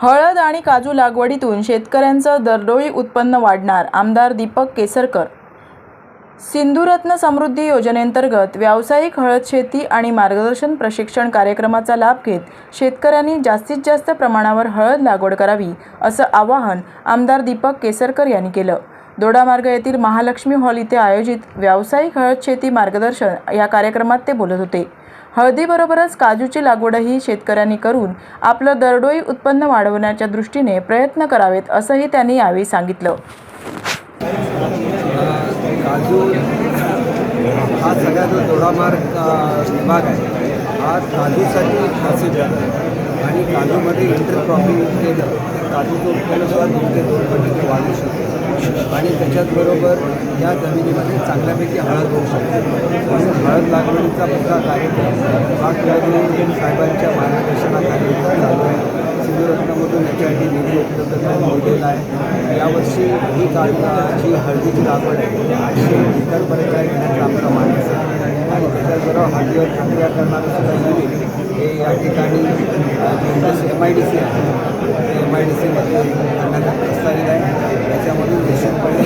हळद आणि काजू लागवडीतून शेतकऱ्यांचं दरडोई उत्पन्न वाढणार आमदार दीपक केसरकर. सिंधुरत्न समृद्धी योजनेअंतर्गत व्यावसायिक हळद शेती आणि मार्गदर्शन प्रशिक्षण कार्यक्रमाचा लाभ घेत शेतकऱ्यांनी जास्तीत जास्त प्रमाणावर हळद लागवड करावी असं आवाहन आमदार दीपक केसरकर यांनी केलं. दोडामार्ग येथील महालक्ष्मी हॉल इथे आयोजित व्यावसायिक हळद शेती मार्गदर्शन या कार्यक्रमात ते बोलत होते. हळदीबरोबरच काजूची लागवडही शेतकऱ्यांनी करून आपलं दरडोई उत्पन्न वाढवण्याच्या दृष्टीने प्रयत्न करावेत असंही त्यांनी यावेळी सांगितलं. काजू हा सगळ्यात जो दोडामार्ग विभाग आहे. हा काजूसाठी प्रसिद्ध आहे. आणि काजूमध्ये इंटरक्रॉपिंग केलं. तर काजूचं उत्पन्नसुद्धा दोन ते दोन पटीने वाढू शकतो. आणि त्याच्याचबरोबर या जमिनीमध्ये चांगल्यापैकी हळद होऊ शकते. म्हणून हळद लागवडीचा मोठा कार्यक्रम हा कुलगुरू साहेबांच्या मार्गदर्शनाखाली चालू आहे. सिंधुरत्नामधून याच्यासाठी निधी उपलब्ध करून मोठेला आहे. यावर्षी ही काळजी हळदीची लागवड आहे आठशे लिटरपर्यंत घेण्याचा आपला मानस आहे. आणि त्याच्याबरोबर हळदीवर प्रक्रिया करणारं सुद्धा हे या ठिकाणी एम आय डी सी आहे एम आय डी प्रस्तावित आहे त्याच्यामधून निश्चितपणे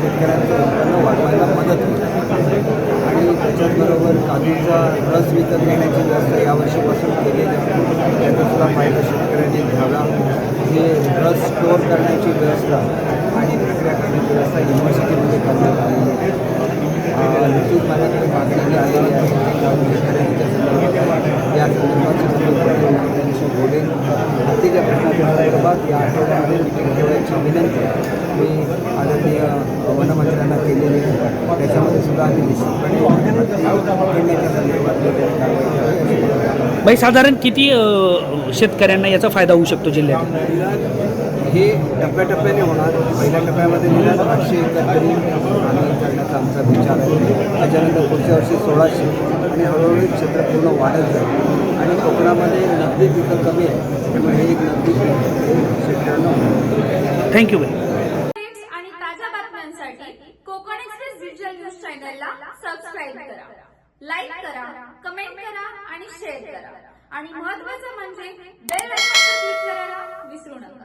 शेतकऱ्यांचं उत्पन्न वाढवायला मदत होईल. आणि त्याच्याचबरोबर काजूचा रस विकत घेण्याची व्यवस्था यावर्षीपासून केलेली आहे. त्याचा सुद्धा फायदा शेतकऱ्यांनी घ्यावा. हे रस स्टोअर करण्याची व्यवस्था आणि प्रक्रिया करण्याची व्यवस्था युनिव्हर्सिटीमध्ये करण्यात आलेली आहे अं, माझ्याकडे मागणी आलेली आहे. काजूच्या खरेदीच्या संदर्भात या संदर्भात सुद्धा त्यांची बोलेन हत्तीच्या प्रश्नाच्या संदर्भात या आठवड्यामध्ये मिटिंग ठेवायची विनंती मी आदरणीय वनमंत्र्यांना केलेली आहे. त्याच्यामध्ये सुद्धा आम्ही निश्चितपणे. बाई साधारण किती शेतकऱ्यांना याचा फायदा होऊ शकतो जिल्ह्यात? हे टप्प्याटप्प्याने होणार. पहिल्या टप्प्यामध्ये निदान आठशे एकर तरी आम्ही करण्याचा आमचा विचार आहे. त्याच्यानंतर पुढच्या वर्षी सोळाशे. आणि हळूहळू क्षेत्र पूर्ण वाढत जाईल. आणि कोकणामध्ये नगदी पिकं कमी आहे त्यामुळे हे एक नगदी पीक. थँक्यू बाई आणि ताज्या बातम्यांसाठी कोकण एक्सप्रेस डिजिटल न्यूज चॅनलला सबस्क्राईब करा. लाईक करा कमेंट करा आणि शेअर करा. आणि महत्वाचं म्हणजे बेल आयकॉन क्लिक करायला विसरू नका.